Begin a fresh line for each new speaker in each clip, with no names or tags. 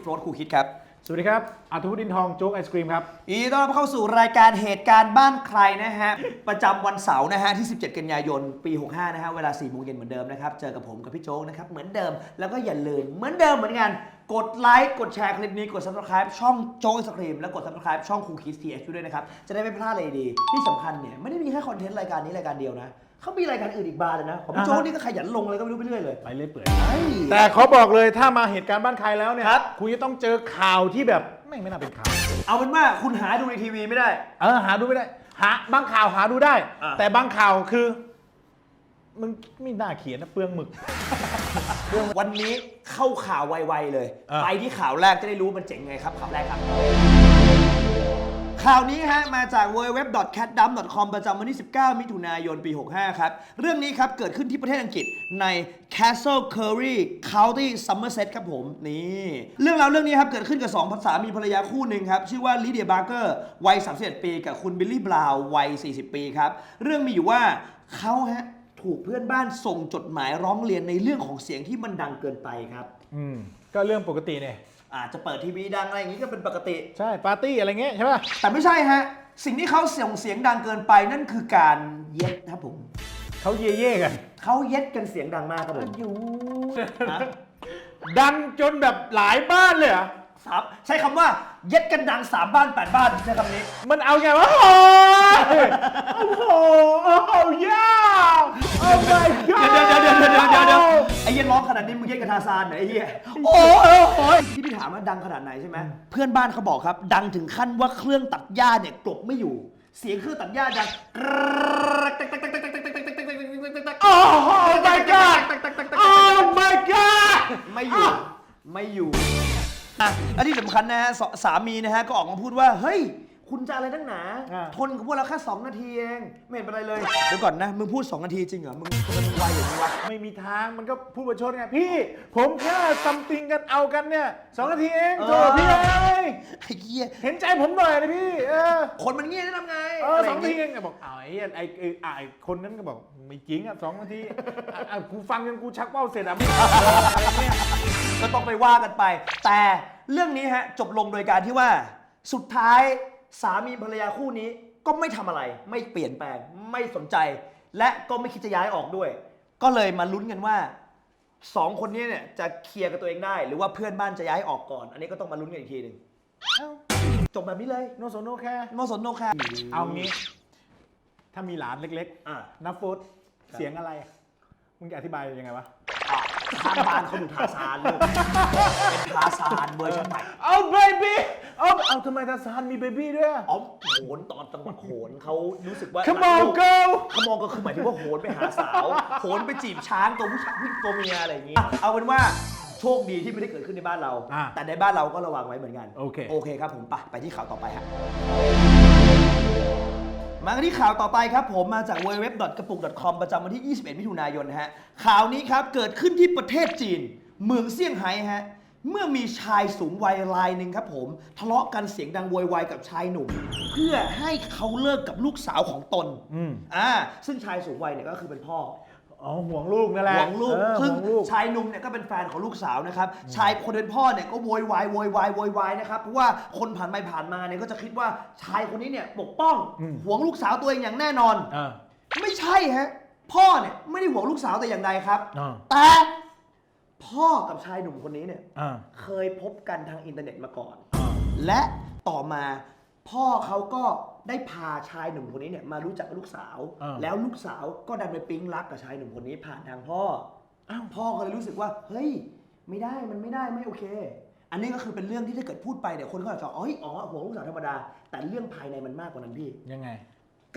โฟร์คูคิดครับ
สวัสดีครับอาทุดินทองโจ๊กไอศครีมครับ
ยินดีต้อนรับเข้าสู่รายการเหตุการณ์บ้านใครนะฮะ ประจำวันเสาร์นะฮะที่ 17 กันยายน ปี 65 นะฮะ เวลา4โมงเย็นเหมือนเดิมนะครับ เจอกับผมกับพี่โจ๊กนะครับ เหมือนเดิม แล้วก็อย่าลืมเหมือนเดิมเหมือนกัน กดไลค์ กดแชร์คลิปนี้ กด subscribe ช่องโจ๊กไอศครีม แล้วกด subscribe ช่องคูคิสทีเอชด้วยนะครับ จะได้ไม่พลาดเลยดี ที่สำคัญเนี่ยไม่ได้มีแค่คอนเทนต์รายการนี้รายการเดียวนะ เขามีรายการอื่นอีกบานเลยนะ ของพี่โจ๊กนี่ก็ขยันลงเลยก็ไม่รู้ไปเรื่อยเลย
ไปเรื่อยเปื่อย
เฮ้ย
แต่เขาบอกเลยถ้ามาเหตุการณ์บ้านใครแล้วเนี่ย
ครับ
คุณจะต้องเจอข่าวที่แบบไม่งไม่น่าเป็นข่าว
เอาเป็นว่าคุณหาดูในทีวีไม่ได้
เออหาดูไม่ได้ หาบางข่าวหาดูได้
อะ
แต่บางข่าวคือ มึงไม่น่าเขียนนะเปลืองหมึก
วันนี้เข้าข่าวไวๆเลย
อะ
ไปที่ข่าวแรกจะได้รู้มันเจ๋งไงครับข่าวแรกครับ ข่าวนี้ฮะมาจาก www.catdump.com ประจำวันที่ 19 มิถุนายนปี 65 ครับ เรื่องนี้ครับ เกิดขึ้นที่ประเทศอังกฤษใน Castle Curry County Somerset ครับผม นี่ เรื่องราวเรื่องนี้ครับ เกิดขึ้นกับ2สามีภรรยาคู่หนึ่งครับ ชื่อว่าลิเดียบาร์เกอร์วัย 31 ปี กับคุณบิลลี่บราวน์วัย 40 ปีครับ เรื่องมีอยู่ว่าเขาฮะถูกเพื่อนบ้านส่งจดหมายร้องเรียนในเรื่องของเสียงที่มันดังเกินไปครับ
อืมก็เรื่องปกติเนี่ย
อาจจะเปิดทีวีดังอะไรอย่างนี้ก็เป็นปกติ
ใช่ปาร์ตี้อะไรเงี้ยใช่ป่ะ
แต่ไม่ใช่ฮะ สิ่งที่เขาเสียงเสียงดังเกินไปนั่นคือการเย็ดครับผม
เขาเย่เย่ๆกัน
เขาเย็ดกันเสียงดังมากครับผม
อยู่
ฮะ
ดังจนแบบหลายบ้านเลยเหรอ
สามใช้คำว่า เย็ดกันดังสามบ้านแปดบ้านใช้คำนี้
มันเอาไงวะโอ้โหโอ้โหยาวโอ้ my god
เดี๋ยวเดี๋ยวเดี๋ยวเดี๋ยวเดี๋ยวเดี๋ยวเดี๋ยว ไอ้เหี้ย็นร้องขนาดนี้มึงเย็ดกันทาซานเหรอไอ้เหี้ยโอ้โหโอ้ยที่พี่ถามว่าดังขนาดไหนใช่ไหมเพื่อนบ้านเขาบอกครับ ดังถึงขั้นว่าเครื่องตัดหญ้าเนี่ยกลบไม่อยู่ เสียงเครื่องตัดหญ้าดัง
โอ้ my god โอ้ my god
ไม่อยู่ ไม่อยู่ อะและที่สำคัญนะฮะสสามีนะฮะก็ออกมาพูดว่า เฮ้ย คุณจะอะไรตั้งหนา
อ่า
ทนกับพวกเราแค่2นาทีเอง ไม่เห็นเป็นไรเลย เดี๋ยวก่อนนะ มึงพูด2นาทีจริงเหรอ มึงทำไมมึงไวอย่างนี้วะ
ไม่มีทางมันก็พูดประชดไงพี่ ผมแค่ซัมติงกันเอากันเนี่ยสองนาทีเองโถ
เออ
พี่เอ้ย
ไอ้เหี้ย
เห็นใจผมหน่อยนะพี่ เออ
คนมันเงี้ยจะทำไง
เออ
อะไร
ส
อ
อง
ย่าง
นาที
งี้
เองก็บอกอ้าวไอ้เหี้ยไอ้ไอ้อะไอ้คนนั้นก็บอกไม่จริงอะสองนาทีอะอะกูฟังจนกูชักเป้าเสร็จอะพี่อะไรเงี้ย
ก็ต้องไปว่ากันไป แต่เรื่องนี้ฮะจบลงโดยการที่ว่า สุดท้ายสามีภรรยาคู่นี้ก็ไม่ทำอะไร ไม่เปลี่ยนแปลงไม่สนใจ และก็ไม่คิดจะย้ายออกด้วย ก็เลยมาลุ้นกันว่าสองคนนี้เนี่ยจะเคลียร์กับตัวเองได้ หรือว่าเพื่อนบ้านจะย้ายออกก่อน อันนี้ก็ต้องมาลุ้นกันอีกทีหนึ่ง
เอ้า
จบแบบนี้เลย
โนโซโนแค่
โนสนโนแค่
เอางี้ ถ้ามีหลานเล็ก
อะ
ๆนับฟุตเสียงอะไร มึงจะอธิบายยังไงวะ
อะ ทางบ้านเขาดูทาซานเลยเป็นทาซานเวอร์ชันใหม่
เอาเบบี้เอาเอาทำไมทาซานมีเบบี้ด้วยอะ
อ๋อโหนตอนจังหวะโหนเขารู้สึกว่า
Come on girl
ขมองก็คือหมายถึงว่าโหนไปหาสาวโหนไปจีบช้างตัวผู้ชายผู้ตัวเมียอะไรอย่างงี้ เอาเป็นว่าโชคดีที่ไม่ได้เกิดขึ้นในบ้านเรา
อะ
แต่ในบ้านเราก็ระวังไว้เหมือนกัน
โอเค
โอเคครับผมไปไปที่ข่าวต่อไปฮะ มากันที่ข่าวต่อไปครับผมมาจาก w w w g a p u k c o m ประจำวันที่ 21 มิถุนายนนะฮะข่าวนี้ครับเกิดขึ้นที่ประเทศจีน เมืองเซี่ยงไฮ้ฮะเมื่อมีชายสูงวัยรายหนึ่งครับผมทะเลาะกันเสียงดังโวยวายกับชายหนุ่ม เพื่อให้เขาเลิกกับลูกสาวของตน
อืม
อ่าซึ่งชายสูงวัยเนี่ยก็คือเป็นพ่อ
อ๋อห่วงลูกนั่นแหละ
ห่วงลูก
เออ
ซึ่ง
ห่วงลูก
ชายหนุ่มเนี่ยก็เป็นแฟนของลูกสาวนะครับ ชายคนเป็นพ่อเนี่ยก็โวยวายโวยวายโวยวายนะครับ เพราะว่าคนผ่านไปผ่านมาเนี่ยก็จะคิดว่าชายคนนี้เนี่ยปกป้องห่วงลูกสาวตัวเองอย่างแน่นอน
เออ
ไม่ใช่ฮะ พ่อเนี่ยไม่ได้ห่วงลูกสาวแต่อย่างใดครับ
อ่า
แต่พ่อกับชายหนุ่มคนนี้เนี่ย
อ่า
เคยพบกันทางอินเทอร์เน็ตมาก่อน
อ่า
และต่อมาพ่อเขาก็ ได้พาชายหนุ่มคนนี้เนี่ยมารู้จักกับลูกสาว
อ่า
แล้วลูกสาวก็ดันไปปิ๊งรักกับชายหนุ่มคนนี้ผ่านทางพ่ออ้าวพ่อก็เลยรู้สึกว่า เฮ้ย ไม่ได้มันไม่ได้ไม่โอเค อันนี้ก็คือเป็นเรื่องที่ถ้าเกิดพูดไปเนี่ยคนก็อาจจะอ๋ออ๋อห่วงลูกสาวธรรมดา แต่เรื่องภายในมันมากกว่านั้นพี่
ยังไง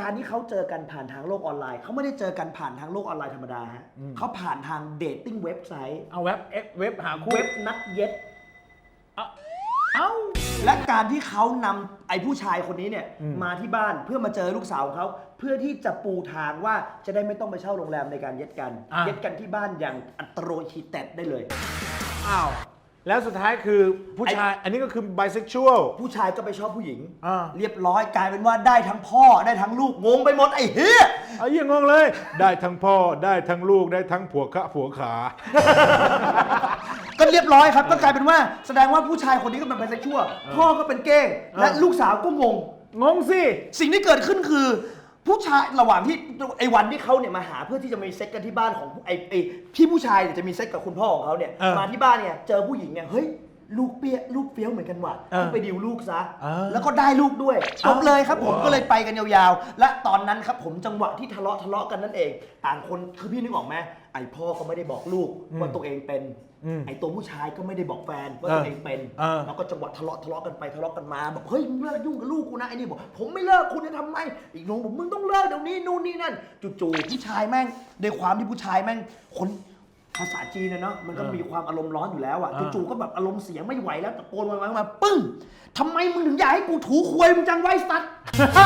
การที่เขาเจอกันผ่านทางโลกออนไลน์ เขาไม่ได้เจอกันผ่านทางโลกออนไลน์ธรรมดาฮะ
อืม
เขาผ่านทางเดทติ้งเว็บไซต์
เอาเว็บเอฟเว็บหาคู่
เว็บนัดเย็ด
เอ้า
และการที่เขานำไอ้ผู้ชายคนนี้เนี่ย
อืม
มาที่บ้านเพื่อมาเจอลูกสาวของเขาเพื่อที่จะปูทางว่าจะได้ไม่ต้องไปเช่าโรงแรมในการเย็ดกัน
อะ
เย็ดกันที่บ้านอย่างอัตโนมัติได้เลย
อ้าว แล้วสุดท้ายคือผู้ชายอันนี้ก็คือ bisexual
ผู้ชายก็ไปชอบผู้หญิง
อ่า
เรียบร้อยกลายเป็นว่าได้ทั้งพ่อได้ทั้งลูกงงไปหมดไอ้เหี้ย
ไอ้เหี้ยังงงเลย ได้ทั้งพ่อได้ทั้งลูกได้ทั้งผัวคะผัวขา
ก็เรียบร้อยครับก็กลายเป็นว่าแสดงว่าผู้ชายคนนี้ก็เป็นไบเซ็กชวลพ่อก็เป็นเก้งและลูกสาวก็งง
งงสิ
สิ่งที่เกิดขึ้นคือ ผู้ชายระหว่างที่ไอ้วันที่เขาเนี่ยมาหาเพื่อที่จะมีเซ็กกันที่บ้านของไอ้ไอ้ที่ผู้ชายเนี่ยจะมีเซ็กกับคุณพ่อของเขาเนี่ย
เออ
มาที่บ้านเนี่ยเจอผู้หญิงเนี่ยเฮ้ยลูกเปี้ยลูกเฟี้ยวเหมือนกันว่ะ
เออ
ต้องไปดิวลูกซะ
เออ
แล้วก็ได้ลูกด้วยจบเลยครับผม
ว้าว
ก็เลยไปกันยาวๆ และตอนนั้นครับผมจังหวะที่ทะเลาะทะเลาะกันนั่นเอง ต่างคนคือพี่นึกออกไหม ไอ้พ่อก็ไม่ได้บอกลูกว่าตัวเองเป็น
อืม
ไอ้ตัวผู้ชายก็ไม่ได้บอกแฟนว่า
เออ
ตัวเองเป็น
เออ
แล้วก็จังหวะทะเลาะทะเลาะกันไปทะเลาะกันมาบอกเฮ้ยมึงเลิกยุ่งกับลูกกูนะไอ้นี่บอกผมไม่เลิกคุณจะทำไมอีกน้องบอกมึงต้องเลิกเดี๋ยวนี้นู่นนี่นั่นจู่ๆผู้ชายแม่งด้วยความที่ผู้ชายแม่งคนภาษาจีนนะเนาะมันก็
เออ
มีความอารมณ์ร้อนอยู่แล้วอะ
เออ
จู่ๆก็แบบอารมณ์เสียไม่ไหวแล้วตะโกนมามาปึ้งทำไมมึงถึงอยากให้กูถูควยมึงจังไว้สัตว์
ไ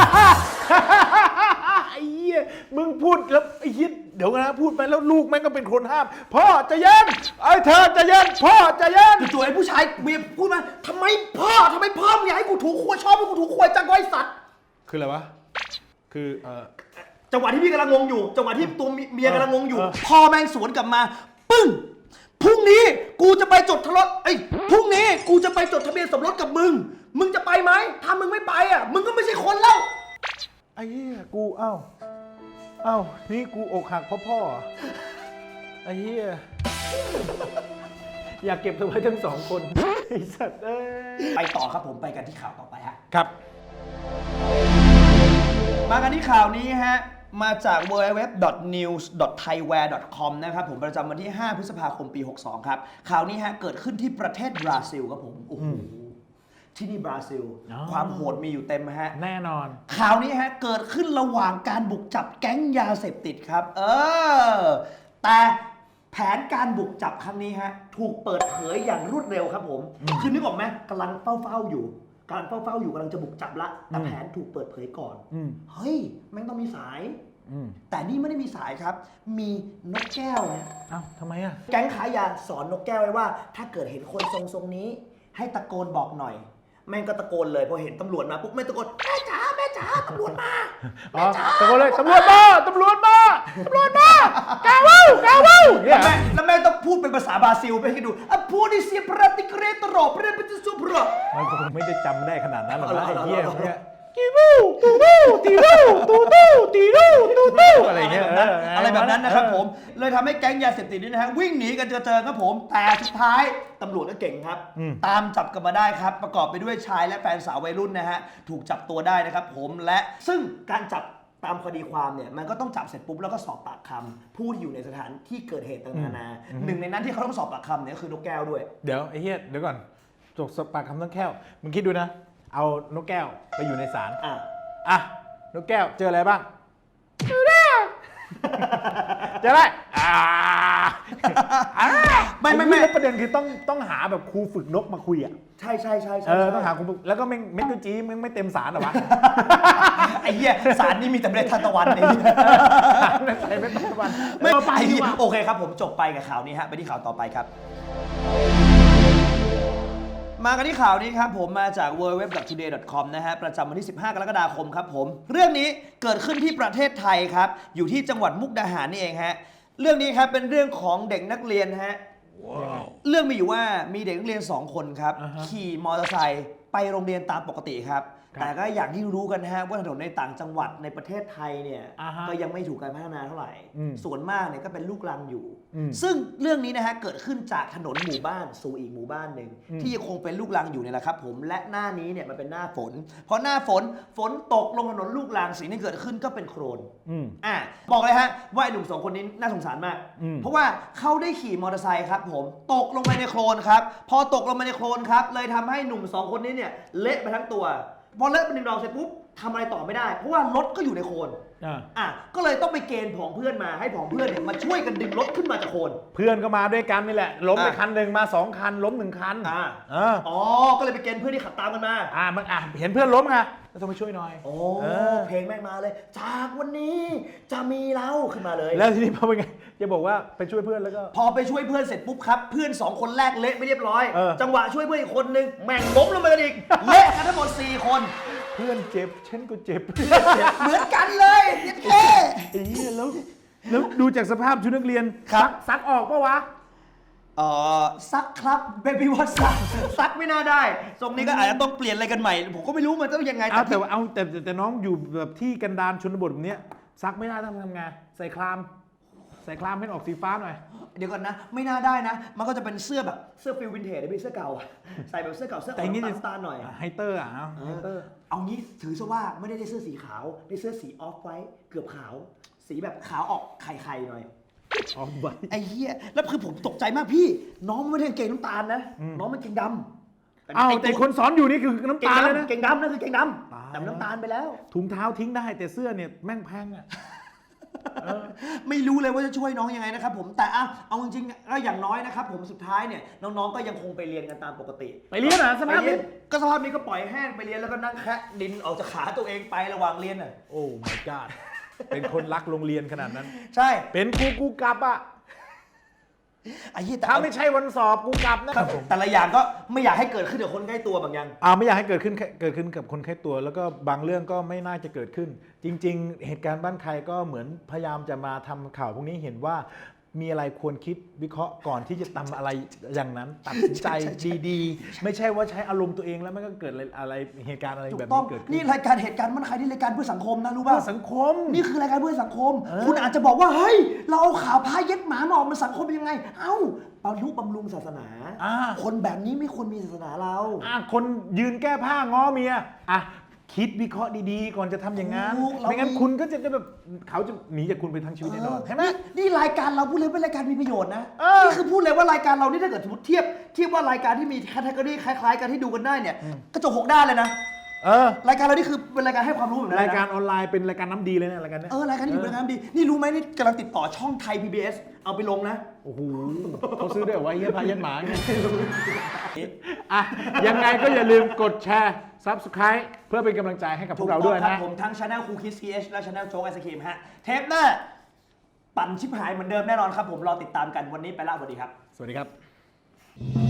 อ้เหี้ยมึงพูดแล้วไอ้เหี้ยเดี๋ยวนะพูดไปแล้วลูกแม่งก็เป็นคนห้าม พ่อใจะเย็นไอ้เธอใจะเย็นพ่อใจะเย็น
จู่ๆไอ้ผู้ชายเบียพูดมาทำไมพ่อทำไมพ่อมึงอยากให้กูถูควยชอบให้กูถูควยจังไว้สัตว์
คืออะไรวะคือเออ
จังหวะที่พี่กำลังงงอยู่ จังหวะที่ตัวเมียกำลังงงอยู่
เออ
พอแม่งสวนกลับมา ปึ้งพรุ่งนี้กูจะไปจดทะเลาะเอ้ยพรุ่งนี้กูจะไปจดทะเบียนสมรสกับมึง มึงจะไปไหมถ้ามึงไม่ไปอะมึงก็ไม่ใช่คนแล้ว
ไอ้เหี้ยกูเอ้าเอ้านี่กูอกหักเพราะพ่อเหรอไอ้เหี้ยอยากเก็บเธอไว้ทั้งสองคนไอ้สัตว์เอ้ย
ไปต่อครับผมไปกันที่ข่าวต่อไปฮะ
ครับ
มากันที่ข่าวนี้ฮะ มาจาก www.news.thaiware.com นะครับผมประจำวันที่ 5 พฤษภาคมปี 62 ครับ ข่าวนี้ฮะ เกิดขึ้นที่ประเทศบราซิลครับผม โอ้โห ที่นี่บราซิล
อ๋อ
ความโหดมีอยู่เต็มฮะ
แน่นอน
ข่าวนี้ฮะเกิดขึ้นระหว่างการบุกจับแก๊งยาเสพติดครับ เออ แต่แผนการบุกจับครั้งนี้ฮะถูกเปิดเผยอย่างรวดเร็วครับผม คือนึกออกไหมกำลังเฝ้าๆอยู่กำลังเฝ้าๆอยู่กำลังจะบุกจับละแต่
อืม
แผนถูกเปิดเผยก่อน
อืม
เฮ้ยแม่งต้องมีสาย
อืม
แต่นี่ไม่ได้มีสายครับ มีนกแก้วนะ
เอ้าทำไมอะ
แก๊งขายยาสอนนกแก้วไว้ว่า ถ้าเกิดเห็นคนทรงทรงๆนี้ ให้ตะโกนบอกหน่อย แม่งก็ตะโกนเลยพอเห็นตำรวจมาปุ๊บแม่งตะโกนแม่จ๋าแม่จ๋าตำรวจมา
อ๋อตะโกนเลยตำรวจมาตำรวจมาตำรวจมากาวูกาวูเนี่
แล้
ยว
แม่แล้วแม่ต้องพูดเป็นภาษาบราซิลไปให้ดูอะพูดดิเซียปราติเกรตโรเปรเปติซูปร
มันคงไม่ได้จำได้ขนาดนั้นหรอก
เอา
นะ
ละ
ไอ้
เอาละ
เหี้ย
เอาละ
เนี่ย กีวูตูวูตีวูตูตูตีวูตูตูอะไรเงี้ยเอะ
ไรแบบนั้นนะครับผม เลยทำให้แก๊งยาเสพติดนี่นะฮะวิ่งหนีกันเจอเจอครับผม แต่สุดท้ายตำรวจก็เก่งครับ
อืม
ตามจับกันมาได้ครับ ประกอบไปด้วยชายและแฟนสาววัยรุ่นนะฮะ ถูกจับตัวได้นะครับผมและซึ่งการจับตามคดีความเนี่ย มันก็ต้องจับเสร็จปุ๊บแล้วก็สอบปากคำผู้ที่อยู่ในสถานที่เกิดเหตุต่างๆนานาหนึ่งในนั้นที่เขาต้องสอบปากคำเนี่ยก็คือนกแก้วด้วย
เดี๋ยวไอ้เหี้ยเดี๋ยวก่อนจกสปากคำต้องแก้วมึงคิดดูนะ เอานกแก้วไปอยู่ในศาล
อะ
อะนกแก้วเจออะไรบ้างเจออะไรอ่าอ่า
ไม่ไม่ไม่
แล้วประเด็นคือต้องต้องหาแบบครูฝึกนกมาคุยอะ
ใช่ใช่ใช่ใช่
เออ
ใช่
ต้องหาครูฝึกแล้วก็แม่งเม็ดตัวจีมึงไม่เต็มสารเหรอวะ
ไอ้เหี้ยสารนี่มีแต่เมล็ดทานตะวันไอ้เหี้ย
ใส่ไม่ต้องวัน
ไม่
เอา
ไป
ไปดีกว่า
โอเคครับผมจบไปกับข่าวนี้ฮะ ไปที่ข่าวต่อไปครับ มากันที่ข่าวนี้ครับผมมาจาก www.today.com นะฮะประจำวันที่ 15 กรกฎาคมครับผม เรื่องนี้เกิดขึ้นที่ประเทศไทยครับ อยู่ที่จังหวัดมุกดาหารนี่เองฮะเรื่องนี้ครับเป็นเรื่องของเด็กนักเรียนฮะ เรื่องมีอยู่ว่ามีเด็กนักเรียน 2 คนครับ
อ่าฮะ
ขี่มอเตอร์ไซค์ไปโรงเรียนตามปกติครับ
ครับ
แต่ก็อย่างที่รู้กันนะฮะว่าถนนในต่างจังหวัดในประเทศไทยเนี่ย
อ่าฮะ
ก็ยังไม่ถูกการพัฒนาเท่าไหร่
อืม
ส่วนมากเนี่ยก็เป็นลูกรังอยู่
อืม
ซึ่งเรื่องนี้นะฮะเกิดขึ้นจากถนนหมู่บ้านสู่อีกหมู่บ้านหนึ่ง
อืม
ที่ยังคงเป็นลูกรังอยู่เนี่ยแหละครับผมและหน้านี้เนี่ยมันเป็นหน้าฝนพอหน้าฝนฝนตกลงถนนลูกรังสิ่งที่เกิดขึ้นก็เป็นโครน
อืม
อะบอกเลยฮะว่าไอ้หนุ่มสองคนนี้น่าสงสารมาก
อืม
เพราะว่าเขาได้ขี่มอเตอร์ไซค์ครับผมตกลงไปในโคลนครับ พอตกลงไปในโคลนครับ เลยทำให้หนุ่มสองคนนี้เนี่ยเละไปทั้งตัว พอเละไปหนึ่งดอกเสร็จปุ๊บทำอะไรต่อไม่ได้ เพราะว่ารถก็อยู่ในโคลน
อะ
อะก็เลยต้องไปเกณฑ์ผองเพื่อนมาให้ผองเพื่อนเนี่ยมาช่วยกันดึงรถขึ้นมาจากโคลน
เพื่อนก็มาด้วยกันนี่แหละ ล้มไป
อะ
คันหนึ่งมาสองคัน ล้มหนึ่งคัน
อ่า
เออ
อ๋อก็เลยไปเกณฑ์เพื่อนที่ขับตามกันมา
อ่ามันอะเห็นเพื่อนล้มไง ก็ต้องไปช่วยหน่อย
โอ้
เออ
เพลงแม่งมาเลย จากวันนี้จะมีเราขึ้นมาเลย
แล้วทีนี้พอเป็นไงจะบอกว่าไปช่วยเพื่อนแล้วก็
พอไปช่วยเพื่อนเสร็จปุ๊บครับ เพื่อนสองคนแรกเละไม่เรียบร้อย
เออ
จังหวะช่วยเพื่อนอีกคนนึงแม่งล้มลงมากันอีก เละกันทั้งหมด4คน
เพื่อนเจ็บฉันก็เจ็บ
เหมือนกันเลยเย็ดเท่
ไอ้เหี้ยแล้วแล้วดูจากสภาพชุดนักเรียน
ครับ
ซักซักออกปะวะ
เอ่อซักครับเบบี้ว่าซักซักไม่น่าได้ทรงนี้ก็อาจจะต้องเปลี่ยนอะไรกันใหม่ ผมก็ไม่รู้มันต้องยังไง
เอาแต่
ที่
ว่าเอาแต่แต่แต่น้องอยู่แบบที่กันดารชนบทแบบเนี้ยซักไม่ได้ต้องทำไงใส่คลาม ใส่คลามให้ออกสีฟ้าหน่อย
เดี๋ยวก่อนนะ ไม่น่าได้นะ มันก็จะเป็นเสื้อแบบเสื้อฟิลวินเทจเป็นเสื้อเก่าอะใส่แบบเสื้อเก่าเสื้อ
แต่อย่างงี้
นี้ตาลๆหน่อย
ไฮเตอร์อะเอา
เอ
ไฮ
อ
เตอร์
เอางี้ถือซะว่าไม่ได้ได้เสื้อสีขาว ได้เสื้อสีออฟไว้เกือบขาว สีแบบขาวออกไข่ๆหน่อย
ออกไว้
ไอ้เหี้ยแล้วคือผมตกใจมากพี่ น้องมันไม่ได้กางเกงน้ำตาลนะ
อืม
น้องมันเกงดำ
เอาแต่คนสอนอยู่นี่คือน้ำ
เกง
ตาลเลย
ดำ
นะ
เกงดำนั่นคือเกงด
ตายำ
แต่มันน้ำตาลไปแล้ว
ถุงเท้าทิ้งได้แต่เสื้อเนี่ยแม่งแพงอะเออ
ไม่รู้เลยว่าจะช่วยน้องยังไงนะครับผมแต่อะเอาจริงๆก็อย่างน้อยนะครับผมสุดท้ายเนี่ยน้องๆก็ยังคงไปเรียนกันตามปกติ
ไปเรียนเหรอสภาพ
ไปเรี
นี้
ยนก็สภาพนี้ก็ปล่อยแห้งไปเรียนแล้วก็นั่งแคะดินออกจากขาตัวเองไประหว่างเรียนน่ะ
โอ้ my god เป็นคนรักโรงเรียนขนาดนั้น
ใช่
เป็นกูกูกลับอะ
ไอ้เหี้ยแต่
ถ้าไม่ใช่วันสอบกูกลับนะครับ
แต่ละอย่างก็ไม่อยากให้เกิดขึ้นกับคนใกล้ตัวบางอย่าง
อ่าไม่อยากให้เกิดขึ้นแค่เกิดขึ้นกับคนใกล้ตัว แล้วก็บางเรื่องก็ไม่น่าจะเกิดขึ้น จริง ๆ เหตุการณ์บ้านใครก็เหมือนพยายามจะมาทำข่าวพวกนี้เห็นว่า มีอะไรควรคิดวิเคราะห์ก่อนที่จะทำอะไรอย่างนั้น ตัดสินใจ
ใช่ใช่
ดีๆ ไม่ใช่ว่าใช้อารมณ์ตัวเองแล้วมันก็เกิดอะไรอะไรเหตุการณ์อะไร
ถู
แบ
ก
บ
ต้อ
นี้
ง
เกิดขึ้น
นี่รายการเหตุการณ์มันใครที่รายการเพื่อสังคมนะรู้
เพื่
ป่ะ
อสังคม
นี่คือรายการเพื่อสังคม
เออ
คุณอาจจะบอกว่าเฮ้ยเราเอาข่าวพาเย็ดหมามาออกมาสังคมยังไง เอ้าบำรุบำรุงศาสนา
อ่า
คนแบบนี้ไม่ควรมีศาสนาเรา
อะคนยืนแก้ผ้าง้อเมียอะ คิดวิเคราะห์ดีๆ ก่อนจะทำอย่างนั้น
ถูกเรา
ไม่งั้น
มี
คุณก็จะจะแบบเขาจะหนีจากคุณไปทั้งชีวิตแน่นอนใช่ไหม
นี่นี่รายการเราพูดเลยเป็นรายการมีประโยชน์นะ
เออ
นี่คือพูดเลยว่ารายการเรานี่ถ้าเกิดสมมติเทียบเทียบว่ารายการที่มีแคตตากรีคล้าย ๆ กันที่ดูกันได้เนี่ยกระจกหกด้านเลยนะ
เออ
รายการเรานี่คือเป็นรายการให้ความรู้แบบนั้นนะ
รายการออนไลน์เป็นรายการน้ำดีเลยนะรายการเนี้ย
เออรายการที่อยู่รายการดี นี่รู้ไหมนี่กำลังติดต่อช่องไทย PBS เอาไปลงนะ
โอ้โหเขาซื้อด้วยเหรอวะเฮียพาเฮียหมาเนี่ยอะยังไงก็อย่าลืมกดแชร์ Subscribe เพื่อเป็นกำลังใจให้กับพวกเราด้วย
ถูกต้องค
นะ
บผมทั้งช anel คูคิส TH และช anel โจ๊กไอศครีมฮะ เทปหน้าปั่นชิบหายเหมือนเดิมแน่นอนครับผมรอติดตามกันวันนี้ไปละสวัสดีครับ
สวัสดีครับ